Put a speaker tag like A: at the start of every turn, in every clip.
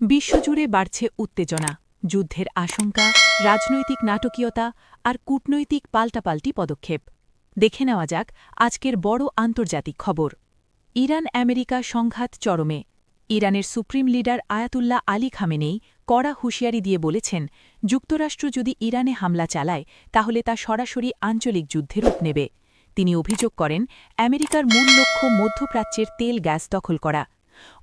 A: বিশ্বজুড়ে বাড়ছে উত্তেজনা, যুদ্ধের আশঙ্কা, রাজনৈতিক নাটকীয়তা আর কূটনৈতিক পাল্টাপাল্টি পদক্ষেপ। দেখে নেওয়া যাক আজকের বড় আন্তর্জাতিক খবর। ইরান আমেরিকা সংঘাত চরমে। ইরানের supreme leader Ayatollah Ali Khamenei কড়া হুঁশিয়ারি দিয়ে বলেছেন, যুক্তরাষ্ট্র যদি ইরানে হামলা চালায়, তাহলে তা সরাসরি আঞ্চলিক যুদ্ধে রূপ নেবে। তিনি অভিযোগ করেন, আমেরিকার মূল লক্ষ্য মধ্যপ্রাচ্যের তেল গ্যাস দখল করা।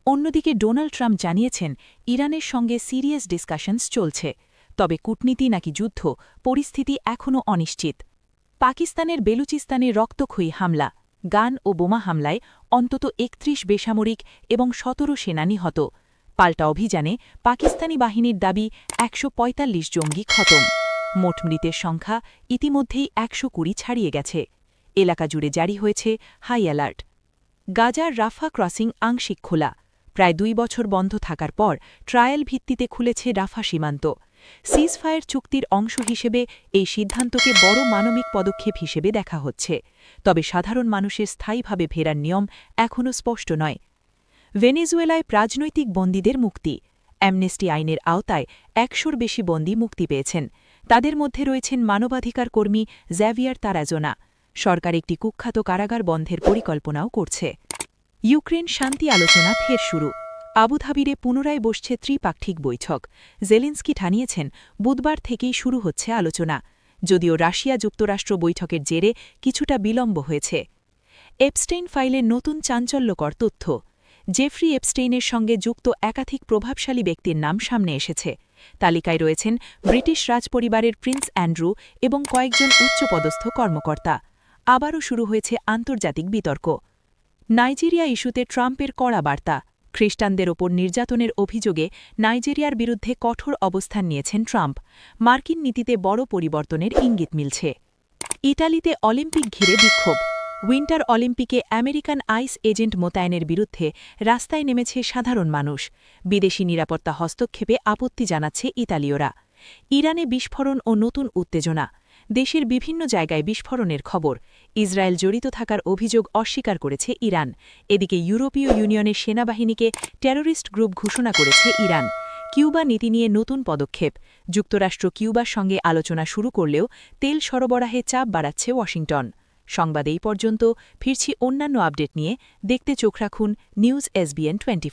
A: অন্যদিকে ডোনাল্ড ট্রাম্প জানিয়েছেন, ইরানের সঙ্গে সিরিয়াস ডিসকাশনস চলছে। তবে কূটনীতি নাকি যুদ্ধ, পরিস্থিতি এখনও অনিশ্চিত। পাকিস্তানের বেলুচিস্তানে রক্তক্ষয়ী হামলা, গান ও বোমা হামলায় অন্তত একত্রিশ বেসামরিক এবং সতেরো সেনা নিহত। পাল্টা অভিযানে পাকিস্তানি বাহিনীর দাবি একশো পঁয়তাল্লিশ জঙ্গি খতম। মোট মৃতের সংখ্যা ইতিমধ্যেই একশো কুড়ি ছাড়িয়ে গেছে। এলাকা জুড়ে জারি হয়েছে হাই অ্যালার্ট। গাজার রাফা ক্রসিং আংশিক খোলা। প্রায় দুই বছর বন্ধ থাকার পর ট্রায়াল ভিত্তিতে খুলেছে রাফা সীমান্ত। সিজফায়ার চুক্তির অংশ হিসেবে এই সিদ্ধান্তকে বড় মানবিক পদক্ষেপ হিসেবে দেখা হচ্ছে। তবে সাধারণ মানুষের স্থায়ীভাবে ফেরার নিয়ম এখনও স্পষ্ট নয়। ভেনেজুয়েলায় রাজনৈতিক বন্দীদের মুক্তি। অ্যামনেস্টি আইনের আওতায় একশোর বেশি বন্দী মুক্তি পেয়েছেন। তাদের মধ্যে রয়েছেন মানবাধিকার কর্মী জ্যাভিয়ার তারাজোনা। সরকার একটি কুখ্যাত কারাগার বন্ধের পরিকল্পনাও করছে। ইউক্রেন শান্তি আলোচনা ফের শুরু। আবুধাবিরে পুনরায় বসছে ত্রিপাক্ষিক বৈঠক। জেলেন্সকি ঠানিয়েছেন, বুধবার থেকেই শুরু হচ্ছে আলোচনা। যদিও রাশিয়া যুক্তরাষ্ট্র বৈঠকের জেরে কিছুটা বিলম্ব হয়েছে। এপস্টেইন ফাইলের নতুন চাঞ্চল্যকর তথ্য। জেফ্রি এপস্টেইনের সঙ্গে যুক্ত একাধিক প্রভাবশালী ব্যক্তির নাম সামনে এসেছে। তালিকায় রয়েছেন ব্রিটিশ রাজপরিবারের প্রিন্স অ্যান্ড্রু এবং কয়েকজন উচ্চপদস্থ কর্মকর্তা। আবারও শুরু হয়েছে আন্তর্জাতিক বিতর্ক। নাইজেরিয়া ইস্যুতে ট্রাম্পের কড়া বার্তা। খ্রিস্টানদের ওপর নির্যাতনের অভিযোগে নাইজেরিয়ার বিরুদ্ধে কঠোর অবস্থান নিয়েছেন ট্রাম্প। মার্কিন নীতিতে বড় পরিবর্তনের ইঙ্গিত মিলছে। ইটালিতে অলিম্পিক ঘিরে বিক্ষোভ। উইন্টার অলিম্পিকে আমেরিকান আইস এজেন্ট মোতায়েনের বিরুদ্ধে রাস্তায় নেমেছে সাধারণ মানুষ। বিদেশি নিরাপত্তা হস্তক্ষেপে আপত্তি জানাচ্ছে ইতালীয়রা। ইরানে বিস্ফোরণ ও নতুন উত্তেজনা। দেশের বিভিন্ন জায়গায় বিস্ফোরণের খবর। ইসরায়েল জড়িত থাকার অভিযোগ অস্বীকার করেছে ইরান। এদিকে ইউরোপীয় ইউনিয়নের সেনাবাহিনীকে টেরোরিস্ট গ্রুপ ঘোষণা করেছে ইরান। কিউবা নীতি নিয়ে নতুন পদক্ষেপ। যুক্তরাষ্ট্র কিউবার সঙ্গে আলোচনা শুরু করলেও তেল সরবরাহে চাপ বাড়াচ্ছে ওয়াশিংটন। সংবাদ এই পর্যন্ত। ফিরছি অন্যান্য আপডেট নিয়ে। দেখতে চোখ রাখুন নিউজ এসবিএন টোয়েন্টি